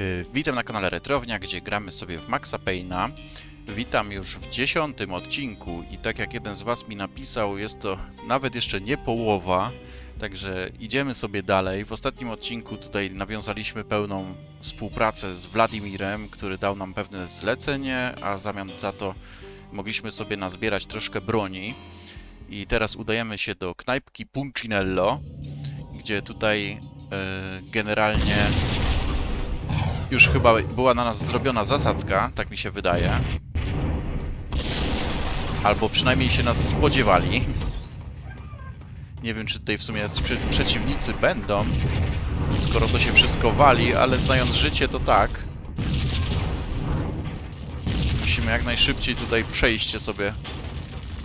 Y, Witam na kanale Retrownia, gdzie gramy sobie w Maxa Payne'a. Witam już w dziesiątym odcinku i tak jak jeden z Was mi napisał, jest to nawet jeszcze nie połowa, także idziemy sobie dalej. W ostatnim odcinku tutaj nawiązaliśmy pełną współpracę z Wladimirem, który dał nam pewne zlecenie, a w zamian za to mogliśmy sobie nazbierać troszkę broni. I teraz udajemy się do knajpki Puncinello, gdzie tutaj e, generalnie już chyba była na nas zrobiona zasadzka, tak mi się wydaje. Albo przynajmniej się nas spodziewali. Nie wiem, czy tutaj w sumie przeciwnicy będą, skoro to się wszystko wali, ale znając życie, to tak. Musimy jak najszybciej tutaj przejście sobie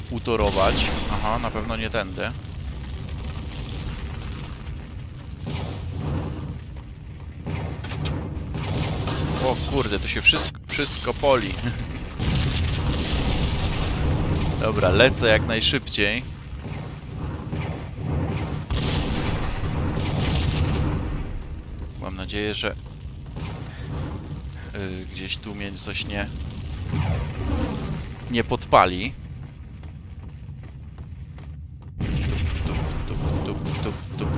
utorować. Aha, na pewno nie tędy. O kurde, tu się wszystko, wszystko poli. Dobra, lecę jak najszybciej. Mam nadzieję, że yy, gdzieś tu mnie coś nie nie podpali.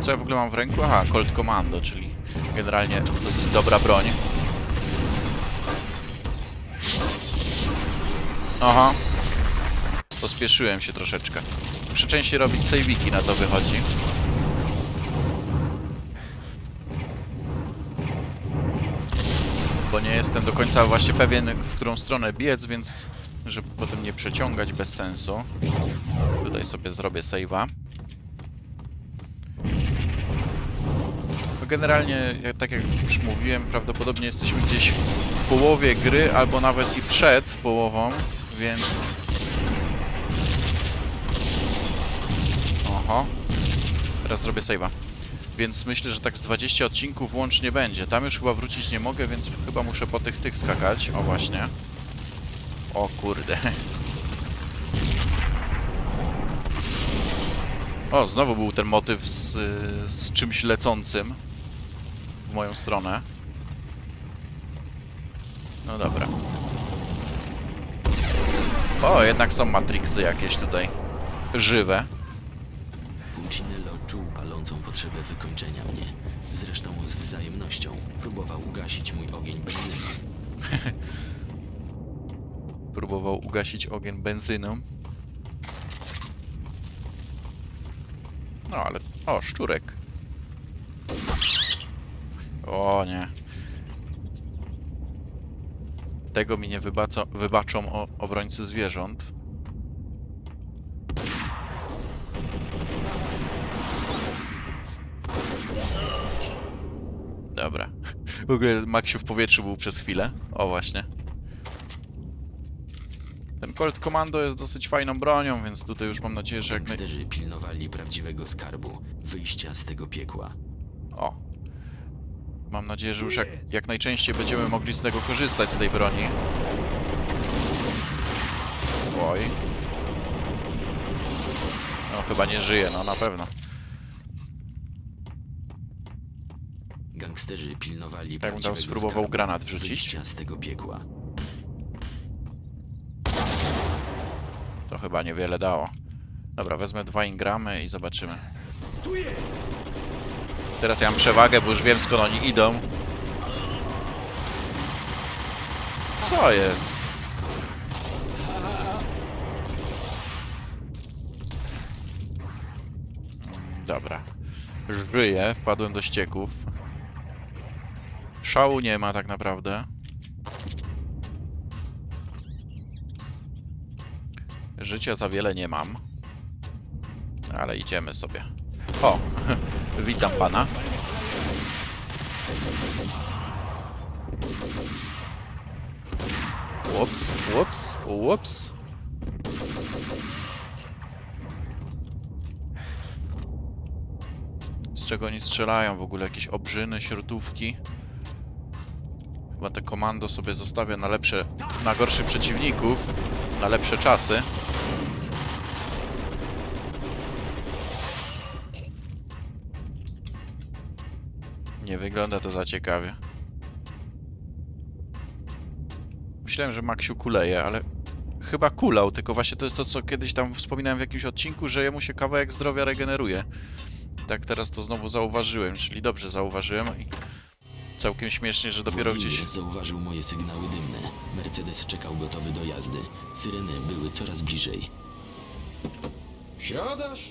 Co ja w ogóle mam w ręku? Aha, Colt Commando, czyli generalnie dosyć dobra broń. Aha. Pospieszyłem się troszeczkę. Muszę częściej robić sejwiki, na to wychodzi. Bo nie jestem do końca właśnie pewien, w którą stronę biec, więc żeby potem nie przeciągać bez sensu. Tutaj sobie zrobię save'a. No Generalnie, tak jak już mówiłem, prawdopodobnie jesteśmy gdzieś w połowie gry, albo nawet i przed połową, więc... Oho. Teraz zrobię save'a. Więc myślę, że tak z 20 odcinków łącznie będzie. Tam już chyba wrócić nie mogę, więc chyba muszę po tych tych skakać. O właśnie. O kurde. O, znowu był ten motyw z, z czymś lecącym w moją stronę. No dobra. O, jednak są Matrixy jakieś tutaj. Żywe. Puncinello czuł palącą potrzebę wykończenia mnie. Zresztą z wzajemnością próbował ugasić mój ogień benzyną. Próbował ugasić ogień benzyną. No ale... O, szczurek. O nie. Tego mi nie wybaco, wybaczą o, obrońcy zwierząt. Dobra. W ogóle Maksiu w powietrzu był przez chwilę. O właśnie. Ten Colt Commando jest dosyć fajną bronią, więc tutaj już mam nadzieję, że jak pilnowali prawdziwego skarbu, wyjścia z tego piekła. O. Mam nadzieję, że już jak, jak najczęściej będziemy mogli z tego korzystać, z tej broni. Oj. No chyba nie żyje, no na pewno. Gangsterzy pilnowali bym tam prawdziwego spróbował skarbu, granat wrzucić? Wyjścia z tego piekła. To chyba niewiele dało. Dobra, wezmę dwa ingramy i zobaczymy. Teraz ja mam przewagę, bo już wiem skąd oni idą. Co jest? Dobra. Żyję, wpadłem do ścieków. Szału nie ma tak naprawdę. Życia za wiele nie mam. Ale idziemy sobie. O! Witam pana. Ups, ups, ups. Z czego oni strzelają w ogóle? Jakieś obrzyny, śrutówki? Chyba te komando sobie zostawię na lepsze, na gorszych przeciwników, na lepsze czasy. Nie wygląda to za ciekawie. myślałem, że Maksiu kuleje, ale chyba kulał, tylko właśnie to jest to, co kiedyś tam wspominałem w jakimś odcinku, że jemu się kawałek zdrowia regeneruje. Tak teraz to znowu zauważyłem, czyli dobrze zauważyłem i całkiem śmiesznie, że dopiero Włodzimir gdzieś... zauważył moje sygnały dymne. Mercedes czekał gotowy do jazdy. Syreny były coraz bliżej. Siadasz?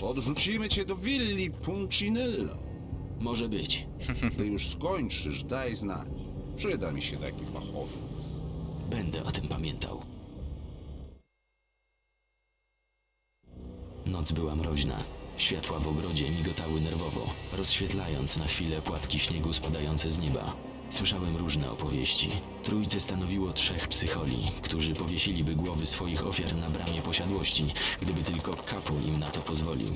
Podrzucimy cię do willi Puncinello. Może być. Gdy już skończysz, daj znać. Przyda mi się taki fachowiec. Będę o tym pamiętał. Noc była mroźna. Światła w ogrodzie migotały nerwowo, rozświetlając na chwilę płatki śniegu spadające z nieba. Słyszałem różne opowieści. Trójce stanowiło trzech psycholi, którzy powiesiliby głowy swoich ofiar na bramie posiadłości, gdyby tylko kapu im na to pozwolił.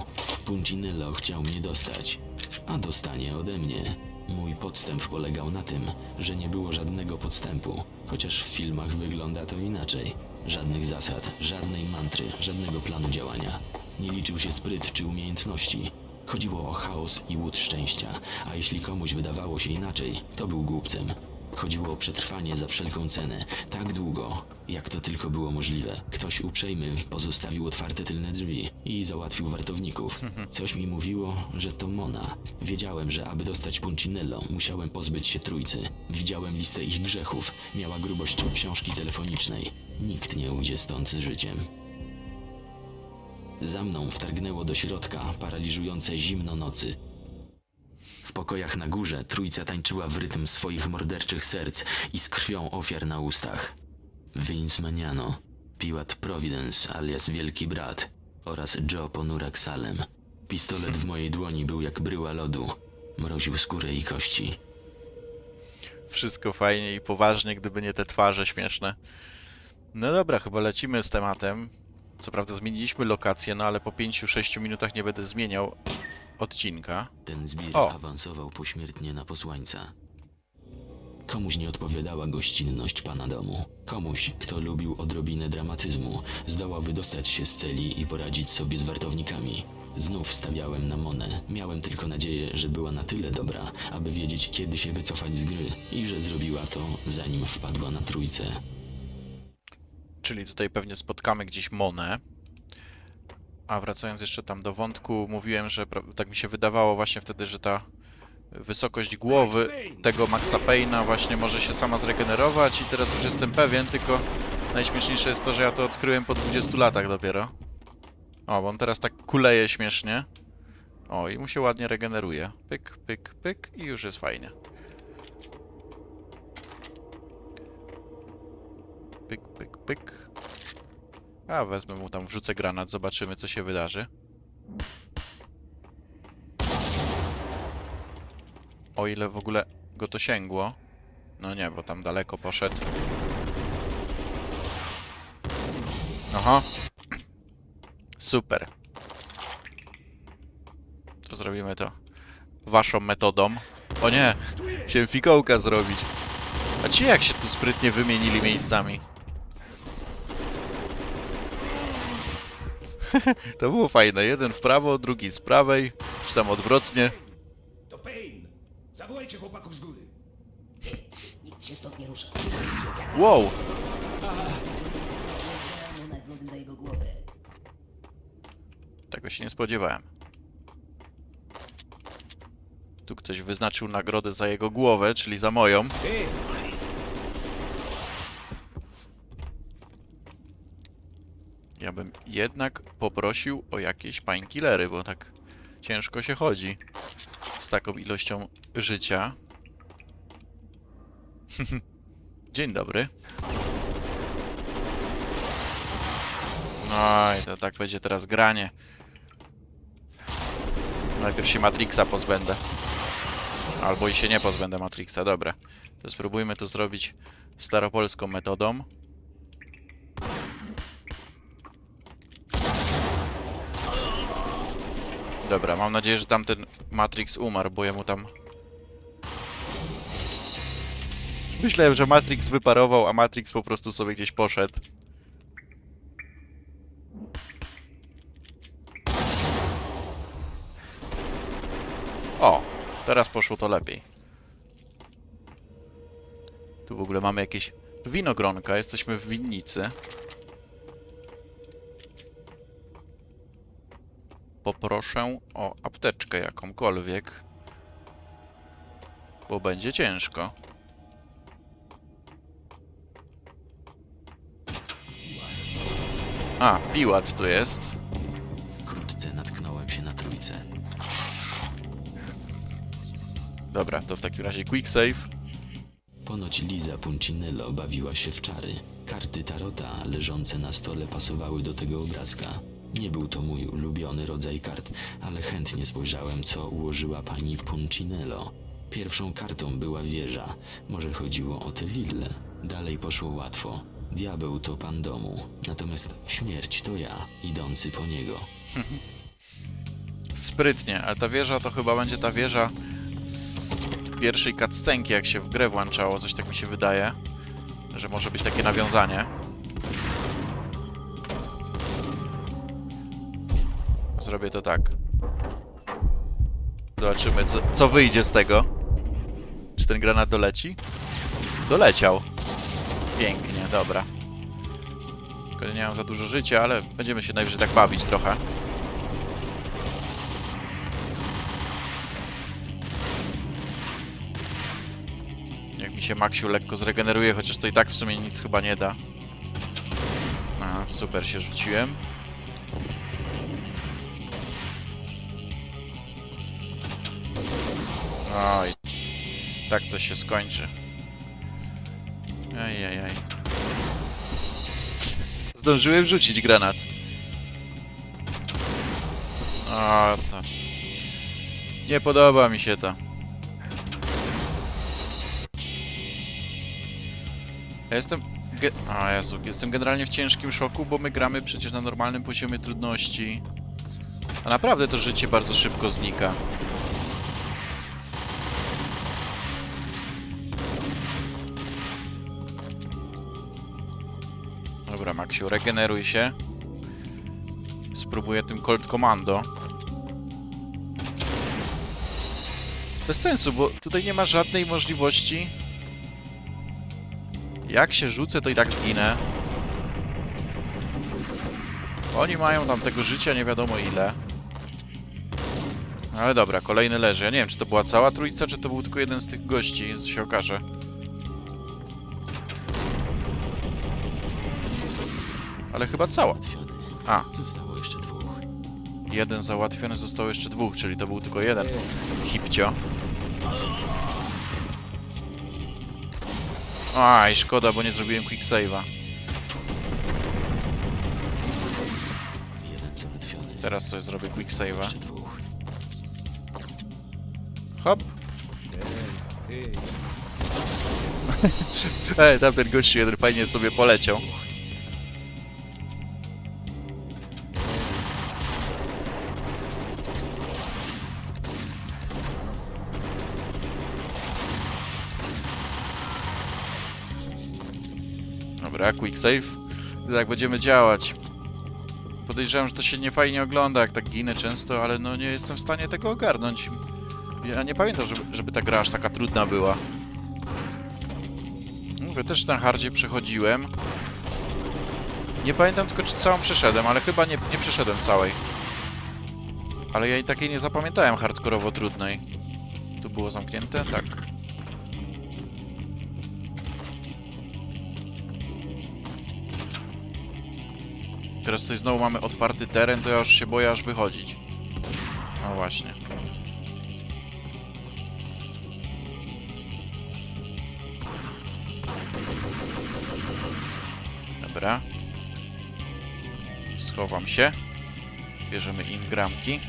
Puncinello chciał mnie dostać, a dostanie ode mnie. Mój podstęp polegał na tym, że nie było żadnego podstępu, chociaż w filmach wygląda to inaczej. Żadnych zasad, żadnej mantry, żadnego planu działania. Nie liczył się spryt czy umiejętności. Chodziło o chaos i łód szczęścia, a jeśli komuś wydawało się inaczej, to był głupcem. Chodziło o przetrwanie za wszelką cenę, tak długo, jak to tylko było możliwe. Ktoś uprzejmy pozostawił otwarte tylne drzwi i załatwił wartowników. Coś mi mówiło, że to Mona. Wiedziałem, że aby dostać Puncinello, musiałem pozbyć się trójcy. Widziałem listę ich grzechów, miała grubość książki telefonicznej. Nikt nie ujdzie stąd z życiem. Za mną wtargnęło do środka paraliżujące zimno nocy. W pokojach na górze trójca tańczyła w rytm swoich morderczych serc i z krwią ofiar na ustach. Vince Maniano, Piłat Providence alias Wielki Brat oraz Joe Ponurak Salem. Pistolet w mojej dłoni był jak bryła lodu. Mroził skórę i kości. Wszystko fajnie i poważnie, gdyby nie te twarze śmieszne. No dobra, chyba lecimy z tematem. Co prawda zmieniliśmy lokację, no ale po 5-6 minutach nie będę zmieniał odcinka. Ten zbir O. awansował pośmiertnie na posłańca. Komuś nie odpowiadała gościnność pana domu. Komuś, kto lubił odrobinę dramatyzmu, zdołał wydostać się z celi i poradzić sobie z wartownikami. Znów stawiałem na Monę. Miałem tylko nadzieję, że była na tyle dobra, aby wiedzieć, kiedy się wycofać z gry i że zrobiła to, zanim wpadła na trójcę. Czyli tutaj pewnie spotkamy gdzieś Monę. A wracając jeszcze tam do wątku, mówiłem, że tak mi się wydawało właśnie wtedy, że ta wysokość głowy tego Maxa Payne'a właśnie może się sama zregenerować i teraz już jestem pewien, tylko najśmieszniejsze jest to, że ja to odkryłem po 20 latach dopiero. O, bo on teraz tak kuleje śmiesznie. O, i mu się ładnie regeneruje. Pyk, pyk, pyk i już jest fajnie. Pyk, pyk, pyk. A, wezmę mu tam, wrzucę granat, zobaczymy co się wydarzy. O ile w ogóle go to sięgło. No nie, bo tam daleko poszedł. Aha. Super. To zrobimy to waszą metodą. O nie, chciałem fikołka zrobić. A ci jak się tu sprytnie wymienili miejscami? To było fajne. Jeden w prawo, drugi z prawej, czy tam odwrotnie. To Payne! Zawołajcie chłopaków z góry. Nikt się stąd nie rusza. Wow! Zbieramy nagrody za jego głowę. Tego się nie spodziewałem. Tu ktoś wyznaczył nagrodę za jego głowę, czyli za moją. Bym jednak poprosił o jakieś painkillery, bo tak ciężko się chodzi z taką ilością życia. Dzień dobry. Oj, to tak będzie teraz granie. Najpierw się Matrixa pozbędę. Albo i się nie pozbędę Matrixa, dobra. To spróbujmy to zrobić staropolską metodą. Dobra, mam nadzieję, że tamten Matrix umarł, bo jemu tam... Myślałem, że Matrix wyparował, a Matrix po prostu sobie gdzieś poszedł. O, teraz poszło to lepiej. Tu w ogóle mamy jakieś Winogronka, jesteśmy w winnicy. Poproszę o apteczkę jakąkolwiek. Bo będzie ciężko. A, piłat tu jest. Wkrótce natknąłem się na trójcę. Dobra, to w takim razie quick save. Ponoć Liza Puncinello bawiła się w czary. Karty tarota leżące na stole pasowały do tego obrazka. Nie był to mój ulubiony rodzaj kart, ale chętnie spojrzałem, co ułożyła pani Puncinello. Pierwszą kartą była wieża. Może chodziło o tę willę. Dalej poszło łatwo. Diabeł to pan domu, natomiast śmierć to ja, idący po niego. Sprytnie, ale ta wieża to chyba będzie ta wieża z pierwszej cutscenki, jak się w grę włączało, coś tak mi się wydaje, że może być takie nawiązanie. Zrobię to tak. Zobaczymy, co, co wyjdzie z tego. Czy ten granat doleci? Doleciał. Pięknie, dobra. Tylko nie mam za dużo życia, ale będziemy się najwyżej tak bawić trochę. Jak mi się Maksiu lekko zregeneruje, chociaż to i tak w sumie nic chyba nie da. Aha, super się rzuciłem. Oj, tak to się skończy. Ajajaj. Zdążyłem rzucić granat. O, to... Nie podoba mi się to. Ja jestem... Ge Jezu, jestem generalnie w ciężkim szoku, bo my gramy przecież na normalnym poziomie trudności. A naprawdę to życie bardzo szybko znika. Dobra, Maksiu, regeneruj się. Spróbuję tym Colt Commando. Jest bez sensu, bo tutaj nie ma żadnej możliwości jak się rzucę, to i tak zginę. Oni mają tam tego życia nie wiadomo ile. Ale dobra, kolejny leży. Ja nie wiem, czy to była cała trójca, czy to był tylko jeden z tych gości, się okaże. Ale chyba cała. A, Zostało jeszcze dwóch. jeden załatwiony, zostało jeszcze dwóch, czyli to był tylko jeden. Hipcio. Aj, szkoda, bo nie zrobiłem quick save'a. Teraz sobie zrobię quick save'a. Hop. Ej, tamten gościu jeden fajnie sobie poleciał. Save. I tak będziemy działać. Podejrzewam, że to się nie fajnie ogląda, jak tak ginę często, ale no nie jestem w stanie tego ogarnąć. Ja nie pamiętam, żeby, żeby ta gra aż taka trudna była. Mówię, też na hardzie przechodziłem. Nie pamiętam tylko, czy całą przeszedłem, ale chyba nie, nie przeszedłem całej. Ale ja i takiej nie zapamiętałem hardkorowo trudnej. Tu było zamknięte? Tak. Teraz tutaj znowu mamy otwarty teren, to ja już się boję aż wychodzić. No właśnie. Dobra. Schowam się. Bierzemy ingramki.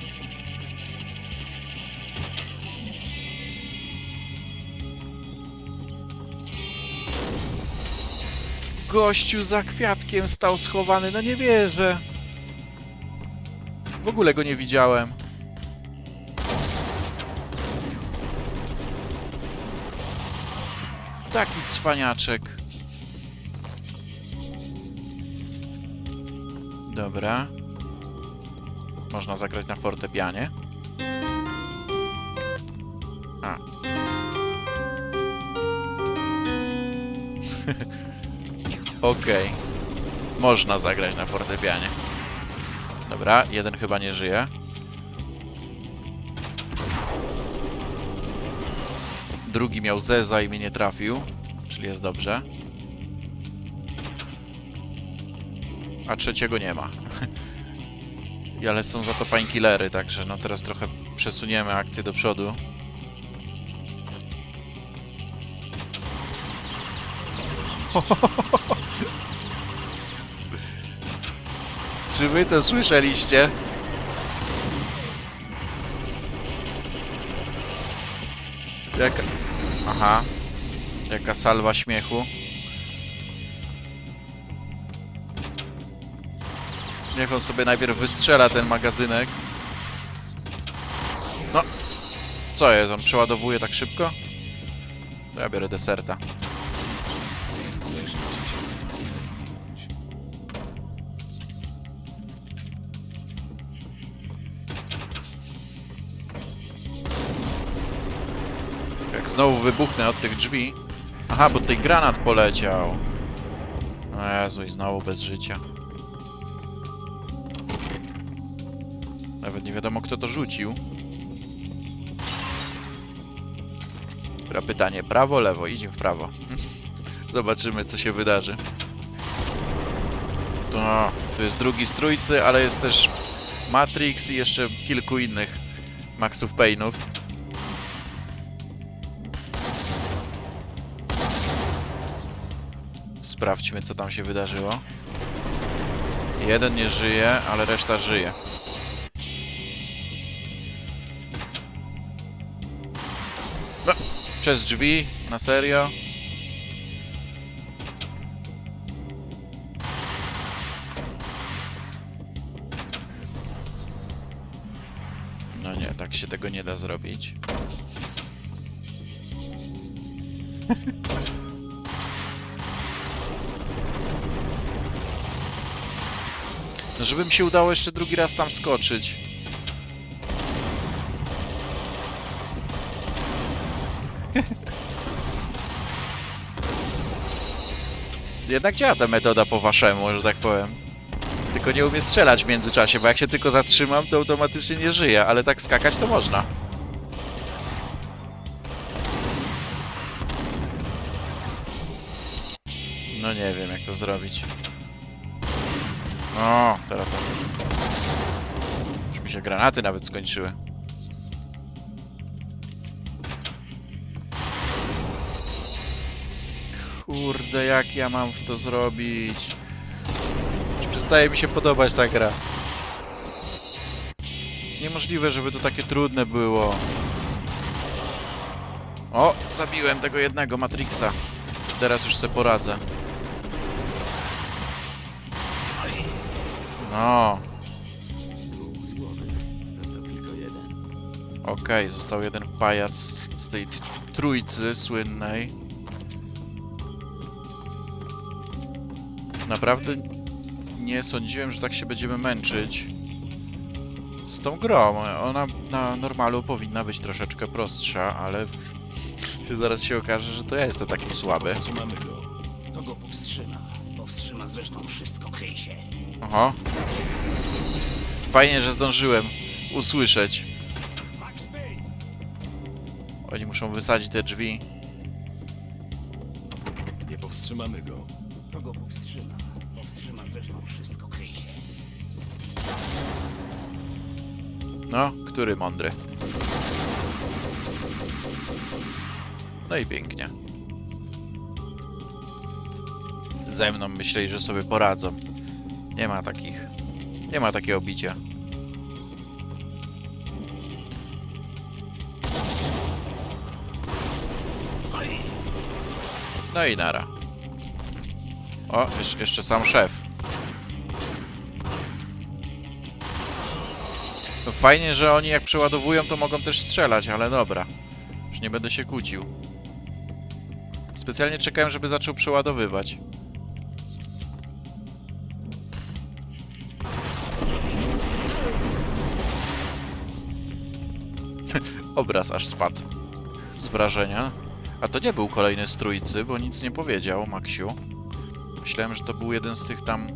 Gościu za kwiatkiem stał schowany, no nie wierzę. W ogóle go nie widziałem. Taki cwaniaczek. Dobra. Można zagrać na fortepianie. Okej. Można zagrać na fortepianie. Dobra, jeden chyba nie żyje. Drugi miał zeza i mnie nie trafił, czyli jest dobrze. A trzeciego nie ma. Ale są za to painkillery, także no teraz trochę przesuniemy akcję do przodu. Czy wy to słyszeliście? Jaka... Aha. Jaka salwa śmiechu. Niech on sobie najpierw wystrzela ten magazynek. No. Co jest? On przeładowuje tak szybko? To ja biorę deserta. Znowu wybuchnę od tych drzwi. Aha, bo tutaj granat poleciał. O Jezu, i znowu bez życia. Nawet nie wiadomo, kto to rzucił. Dobra, pytanie, prawo, lewo? Idziemy w prawo. Zobaczymy, co się wydarzy. To, to jest drugi z trójcy, ale jest też Matrix i jeszcze kilku innych Maxów Payne'ów. Sprawdźmy, co tam się wydarzyło. Jeden nie żyje, ale reszta żyje. No, przez drzwi, na serio. No nie, tak się tego nie da zrobić. No, żeby mi się udało jeszcze drugi raz tam skoczyć. Jednak działa ta metoda po waszemu, że tak powiem. Tylko nie umiem strzelać w międzyczasie, bo jak się tylko zatrzymam, to automatycznie nie żyję, ale tak skakać to można. No nie wiem, jak to zrobić. O, teraz to... Już mi się granaty nawet skończyły. Kurde, jak ja mam w to zrobić? Już przestaje mi się podobać ta gra. Jest niemożliwe, żeby to takie trudne było. O, zabiłem tego jednego Matrixa. Teraz już se poradzę. No, z głowy. Został jeden. okej, pajac z tej trójcy słynnej. Naprawdę nie sądziłem, że tak się będziemy męczyć z tą grą. Ona na normalu powinna być troszeczkę prostsza, ale zaraz się okaże, że to ja jestem taki słaby. Wstrzymamy go. To go powstrzyma. Powstrzyma zresztą wszystko, kryj się. Oho. Fajnie, że zdążyłem usłyszeć. Oni muszą wysadzić te drzwi. Nie powstrzymamy go. To go powstrzyma. Powstrzyma zresztą wszystko, kryj się. No, który mądry? No i pięknie. Ze mną myśleli, że sobie poradzą. Nie ma takich. Nie ma takiego bicia. No i nara. O, jeszcze, sam szef. No fajnie, że oni jak przeładowują, to mogą też strzelać, ale dobra. Już nie będę się kłócił. Specjalnie czekałem, żeby zaczął przeładowywać. Obraz aż spadł. Z wrażenia. A to nie był kolejny z trójcy, bo nic nie powiedział, Maksiu. Myślałem, że to był jeden z tych tam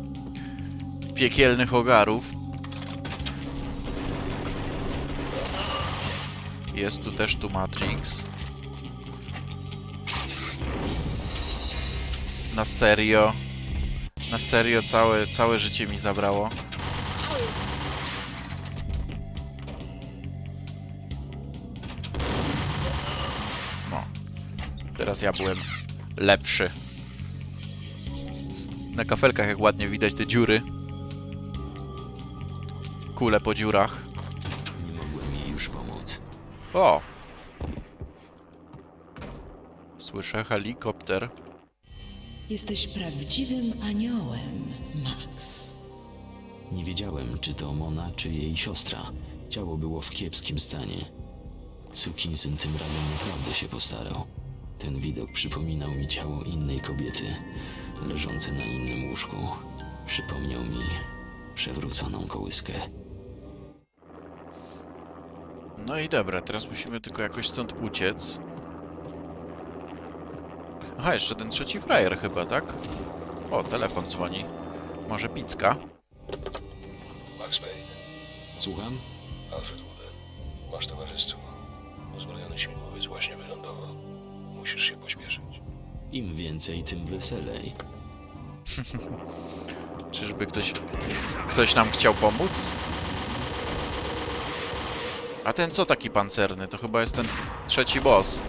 piekielnych ogarów. Jest tu też tu Matrix. Na serio. Na serio całe, całe życie mi zabrało. Teraz ja byłem lepszy. Na kafelkach jak ładnie widać te dziury. Kule po dziurach. Nie mogłem jej już pomóc. O! Słyszę helikopter. Jesteś prawdziwym aniołem, Max. Nie wiedziałem, czy to Mona, czy jej siostra. Ciało było w kiepskim stanie. Sukinsyn tym razem naprawdę się postarał. Ten widok przypominał mi ciało innej kobiety, leżące na innym łóżku. Przypomniał mi przewróconą kołyskę. No i dobra, teraz musimy tylko jakoś stąd uciec. Aha, jeszcze ten trzeci frajer chyba, tak? O, telefon dzwoni. Może picka? Max Payne, Słucham? Alfred Wooden. Masz towarzystwo. Uzbrojony śmigłowiec właśnie wylądował. Musisz się pośpieszyć. Im więcej, tym weselej. Czyżby ktoś... Ktoś nam chciał pomóc? A ten co taki pancerny? To chyba jest ten trzeci boss.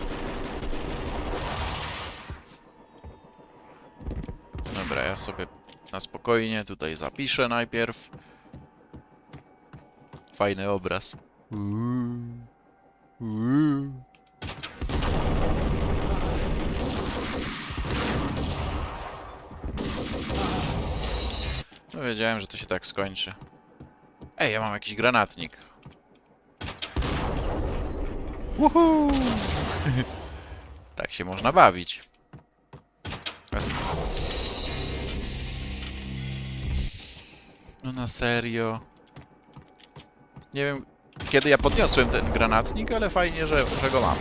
Dobra, ja sobie na spokojnie tutaj zapiszę najpierw. Fajny obraz. Uuu. Uuu. Wiedziałem, że to się tak skończy. Ej, ja mam jakiś granatnik. Woohoo! tak się można bawić. No na serio. Nie wiem, kiedy ja podniosłem ten granatnik, ale fajnie, że, że go mam.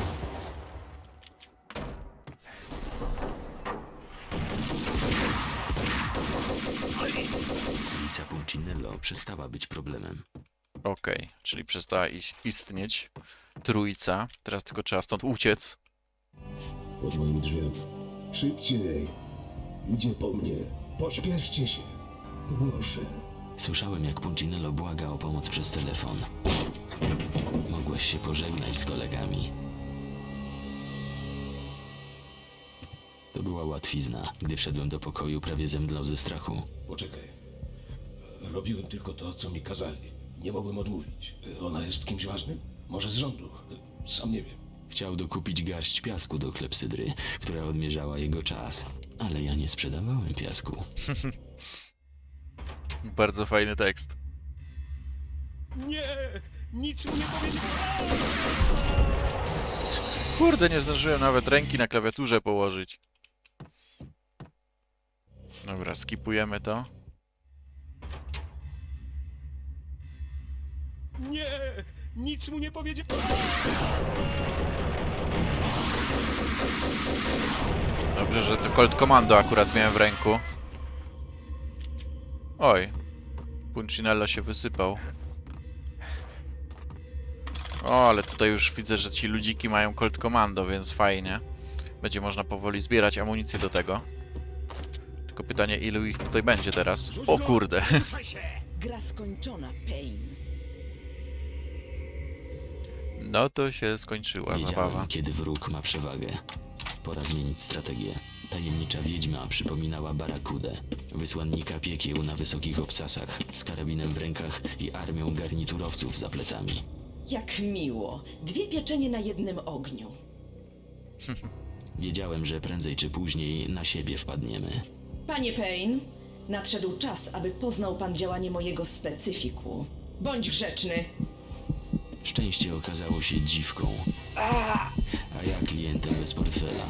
Przestała być problemem. Okej, czyli przestała is istnieć trójca. Teraz tylko trzeba stąd uciec. pod moim drzwiami. Szybciej! Idzie po mnie. Pośpieszcie się. Proszę. Słyszałem, jak Puncinello błaga o pomoc przez telefon. Mogłeś się pożegnać z kolegami. To była łatwizna. Gdy wszedłem do pokoju, prawie zemdlał ze strachu. Poczekaj. Robiłem tylko to, co mi kazali. Nie mogłem odmówić. Ona jest kimś ważnym? Może z rządu? Sam nie wiem. Chciał dokupić garść piasku do klepsydry, która odmierzała jego czas. Ale ja nie sprzedawałem piasku. Bardzo fajny tekst. Nie! Nic mu nie powiedziałem! Kurde, nie zdążyłem nawet ręki na klawiaturze położyć. Dobra, skipujemy to. Nie! Nic mu nie powiedziałem! Dobrze, że to Colt Commando akurat miałem w ręku. Oj. Punchinello się wysypał. O, ale tutaj już widzę, że ci ludziki mają Colt Commando, więc fajnie. Będzie można powoli zbierać amunicję do tego. Tylko pytanie, ilu ich tutaj będzie teraz? O kurde. Gra skończona, Pain. No to się skończyła zabawa. Wiedziałem, kiedy wróg ma przewagę. Pora zmienić strategię. Tajemnicza wiedźma przypominała Barakudę, wysłannika piekieł na wysokich obcasach, z karabinem w rękach i armią garniturowców za plecami. Jak miło. Dwie pieczenie na jednym ogniu. Wiedziałem, że prędzej czy później na siebie wpadniemy. Panie Payne, nadszedł czas, aby poznał pan działanie mojego specyfiku. Bądź grzeczny. Szczęście okazało się dziwką, a ja klientem bez portfela.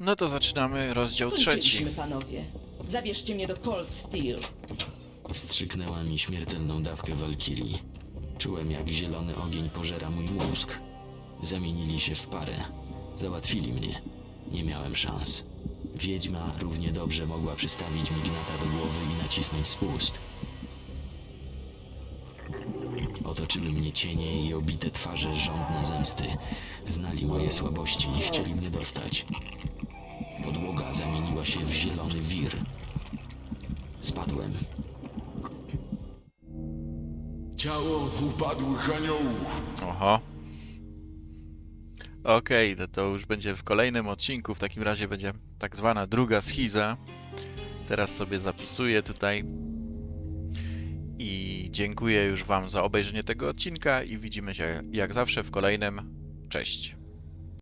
No to zaczynamy rozdział trzeci. Skończyliśmy, panowie. Zabierzcie mnie do Cold Steel. Wstrzyknęła mi śmiertelną dawkę walkirii. Czułem, jak zielony ogień pożera mój mózg. Zamienili się w parę. Załatwili mnie. Nie miałem szans. Wiedźma równie dobrze mogła przystawić mi gnata do głowy i nacisnąć spust. Otoczyły mnie cienie i obite twarze żądne zemsty. Znali moje słabości i chcieli mnie dostać. Podłoga zamieniła się w zielony wir. Spadłem. Ciało upadłych aniołów. Oho. Okej, no to już będzie w kolejnym odcinku. W takim razie będzie tak zwana druga schiza. Teraz sobie zapisuję tutaj. I dziękuję już Wam za obejrzenie tego odcinka i widzimy się jak zawsze w kolejnym. Cześć.